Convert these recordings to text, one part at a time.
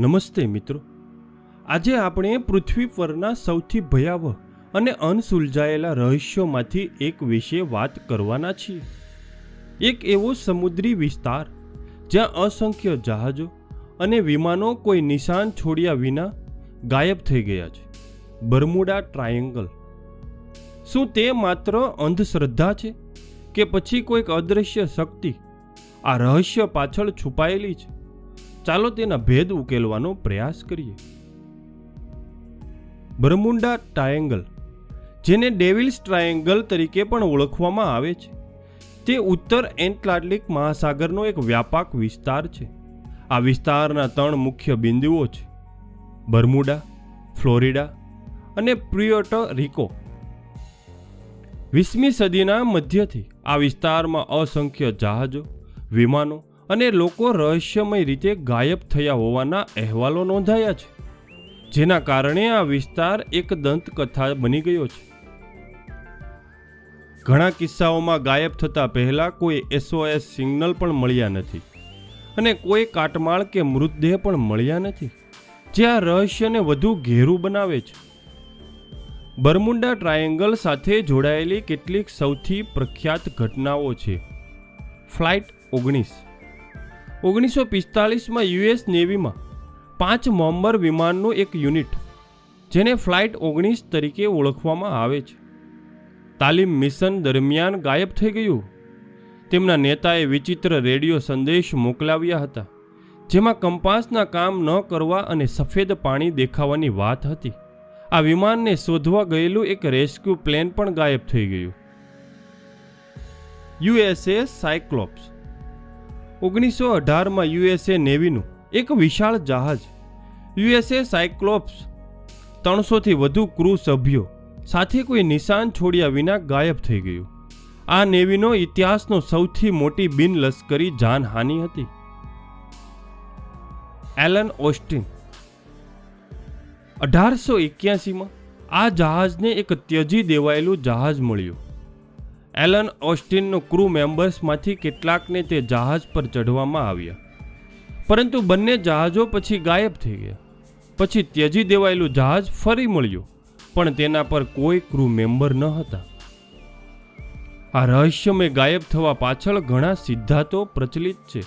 નમસ્તે મિત્રો. આજે આપણે પૃથ્વી પરના સૌથી ભયાવહ અને અનસુલઝાયેલા રહસ્યોમાંથી એક વિશે વાત કરવાના છીએ. એક એવો સમુદ્રી વિસ્તાર જ્યાં અસંખ્ય જહાજો અને વિમાનો કોઈ નિશાન છોડ્યા વિના ગાયબ થઈ ગયા છે. Bermuda triangle. શું તે માત્ર અંધશ્રદ્ધા છે કે પછી કોઈક અદૃશ્ય શક્તિ આ રહસ્ય પાછળ છુપાયેલી છે? ચાલો તેના ભેદ ઉકેલવાનો પ્રયાસ કરીએ. બરમુંડા ટ્રાયેંગલ, જેને ડેવિલ્સ ટ્રાયેંગલ તરીકે પણ ઓળખવામાં આવે છે. તે ઉત્તર એટલાન્ટિક મહાસાગરનો એક વ્યાપક વિસ્તાર છે. આ વિસ્તારના ત્રણ મુખ્ય બિંદુઓ છે. બર્મુડા, ફ્લોરિડા અને પ્રિયોટો રિકો. વીસમી સદીના મધ્યથી આ વિસ્તારમાં અસંખ્ય જહાજો, વિમાનો અને લોકો રહસ્યમય રીતે ગાયબ થયા હોવાના અહેવાલો નોંધાયા છે, જેના કારણે આ વિસ્તાર એક દંતકથા બની ગયો છે. ઘણા કિસ્સાઓમાં ગાયબ થતા પહેલાં કોઈ એસઓએસ સિગ્નલ પણ મળ્યા નથી અને કોઈ કાટમાળ કે મૃતદેહ પણ મળ્યા નથી, જે આ રહસ્યને વધુ ઘેરું બનાવે છે. બર્મુંડા ટ્રાયેંગલ સાથે જોડાયેલી કેટલીક સૌથી પ્રખ્યાત ઘટનાઓ છે, ફ્લાઇટ ઓગણીસ. ઓગણીસો પિસ્તાલીસમાં યુએસ નેવીમાં પાંચ મોમ્બર વિમાનનું એક યુનિટ, જેને ફ્લાઇટ ઓગણીસ તરીકે ઓળખવામાં આવે છે. તાલીમ મિશન દરમિયાન ગાયબ થઈ ગયું. તેમના નેતાએ વિચિત્ર રેડિયો સંદેશ મોકલાવ્યા હતા, જેમાં કંપાસના કામ ન કરવા અને સફેદ પાણી દેખાવાની વાત હતી. આ વિમાનને શોધવા ગયેલું એક રેસ્ક્યુ પ્લેન પણ ગાયબ થઈ ગયું. યુએસએ સાયક્લોપ્સ ઓગણીસો અઢારમાં યુએસએ નેવીનું એક વિશાળ જહાજ. યુએસએ સાયક્લોપ્સ ત્રણસોથી વધુ ક્રૂ સભ્યો સાથે કોઈ નિશાન છોડ્યા વિના ગાયબ થઈ ગયું. આ નેવીનો ઇતિહાસનો સૌથી મોટી બિનલશ્કરી જાનહાનિ હતી. એલન ઓસ્ટિન અઢારસો એક્યાસીમાં આ જહાજને એક ત્યજી દેવાયેલું જહાજ મળ્યું. એલન ઓસ્ટિનનો ક્રૂ મેમ્બર્સમાંથી કેટલાકને તે જહાજ પર ચઢવામાં આવ્યા. પરંતુ બંને જહાજો પછી ગાયબ થઈ ગયા. પછી ત્યજી દેવાયેલું જહાજ ફરી મળ્યું, પણ તેના પર કોઈ ક્રૂ મેમ્બર ન હતા. આ રહસ્યમય ગાયબ થવા પાછળ ઘણા સિદ્ધાંતો પ્રચલિત છે.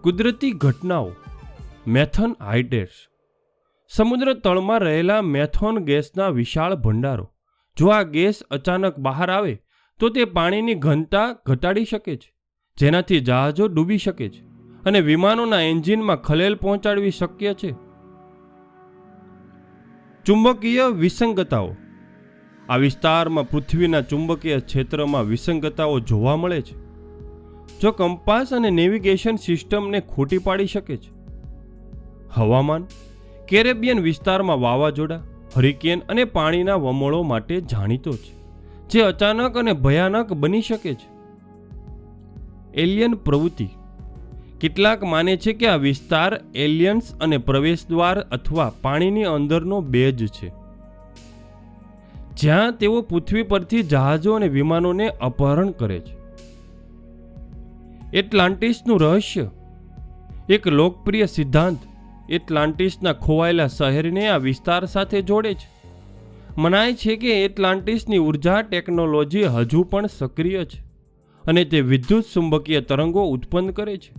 કુદરતી ઘટનાઓ, મેથન હાઇડેટ્સ સમુદ્ર તળમાં રહેલા મેથોન ગેસના વિશાળ ભંડારો. જો આ ગેસ અચાનક બહાર આવે, તો તે પાણીની ઘનતા ઘટાડી શકે છે, જેનાથી જહાજો ડૂબી શકે છે અને વિમાનોના એન્જિનમાં ખલેલ પહોંચાડવી શક્ય છે. ચુંબકીય વિસંગતાઓ. આ વિસ્તારમાં પૃથ્વીના ચુંબકીય ક્ષેત્રમાં વિસંગતાઓ જોવા મળે છે, જો કંપાસ અને નેવિગેશન સિસ્ટમને ખોટી પાડી શકે છે. હવામાન, કેરેબિયન વિસ્તારમાં વાવાઝોડા હરિકેન અને પાણીના વમળો માટે જાણીતો છે, જે અચાનક અને ભયાનક બની શકે છે. એલિયન પ્રવૃત્તિ. કેટલાક માને છે કે આ વિસ્તાર એલિયન્સ અને પ્રવેશદ્વાર અથવા પાણીની અંદરનો બેજ છે. જ્યાં તેઓ પૃથ્વી પરથી જહાજો અને વિમાનોને અપહરણ કરે છે. એટલાન્ટિસનું રહસ્ય. એક લોકપ્રિય સિદ્ધાંત. એટલાન્ટિસના ખોવાયેલા શહેરને આ વિસ્તાર સાથે જોડે છે. મનાય છે કે એટલાન્ટિસની ઊર્જા ટેકનોલોજી હજુ પણ સક્રિય છે અને તે વિદ્યુત ચુંબકીય તરંગો ઉત્પન્ન કરે છે,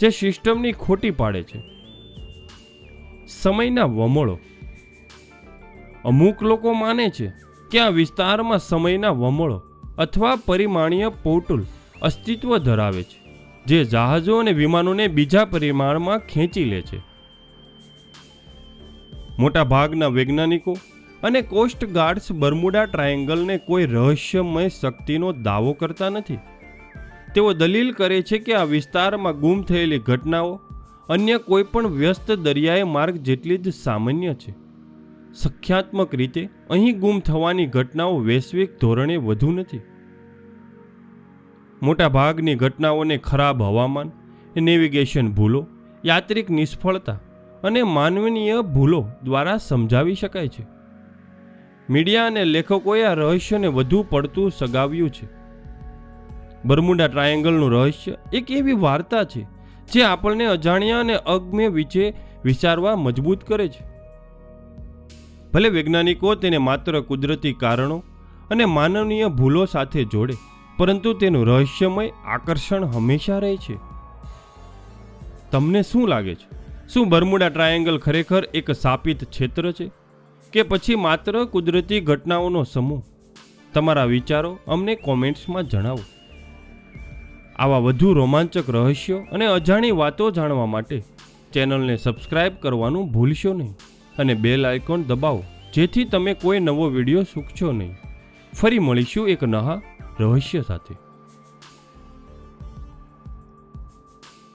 જે સિસ્ટમની ખોટી પાડે છે. સમયના વમળો. અમુક લોકો માને છે કે આ વિસ્તારમાં સમયના વમળો અથવા પરિમાણીય પોર્ટલ અસ્તિત્વ ધરાવે છે, જે જહાજો અને વિમાનોને બીજા પરિમાણમાં ખેંચી લે છે. મોટા ભાગના વૈજ્ઞાનિકો અને કોસ્ટ ગાર્ડ્સ બર્મુડા ટ્રાયેંગલને કોઈ રહસ્યમય શક્તિનો દાવો કરતા નથી. તેઓ દલીલ કરે છે કે આ વિસ્તારમાં ગુમ થયેલી ઘટનાઓ અન્ય કોઈ પણ વ્યસ્ત દરિયાઈ માર્ગ જેટલી જ સામાન્ય છે. સંખ્યાત્મક રીતે, અહીં ગુમ થવાની ઘટનાઓ વૈશ્વિક ધોરણે વધુ નથી. મોટાભાગની ઘટનાઓને ખરાબ હવામાન, નેવિગેશન ભૂલો, યાત્રિક નિષ્ફળતા અને માનવીય ભૂલો દ્વારા સમજાવી શકાય છે. મીડિયા અને લેખકોએ આ રહસ્યને વધુ પડતું સગાવ્યું છે. બર્મુડા ટ્રાયેંગલનું રહસ્ય એક એવી વાર્તા છે, જે આપણને અજાણ્યા અને અગમ્ય વિશે વિચારવા મજબૂત કરે છે. ભલે વૈજ્ઞાનિકો તેને માત્ર કુદરતી કારણો અને માનવીય ભૂલો સાથે જોડે, પરંતુ તેનું રહસ્યમય આકર્ષણ હંમેશા રહે છે. તમને શું લાગે છે? શું બર્મુડા ટ્રાયેંગલ ખરેખર એક સ્થાપિત ક્ષેત્ર છે? કે પછી માત્ર કુદરતી ઘટનાઓનો સમૂહ? તમારા વિચારો અમને કોમેન્ટ્સમાં જણાવો. આવા વધુ રોમાંચક રહસ્યો અને અજાણી વાતો જાણવા માટે ચેનલને સબસ્ક્રાઇબ કરવાનું ભૂલશો નહીં અને બેલ આઇકોન દબાવો, જેથી તમે કોઈ નવો વીડિયો શૂકશો નહીં. ફરી મળીશું એક નહા રહસ્ય સાથે.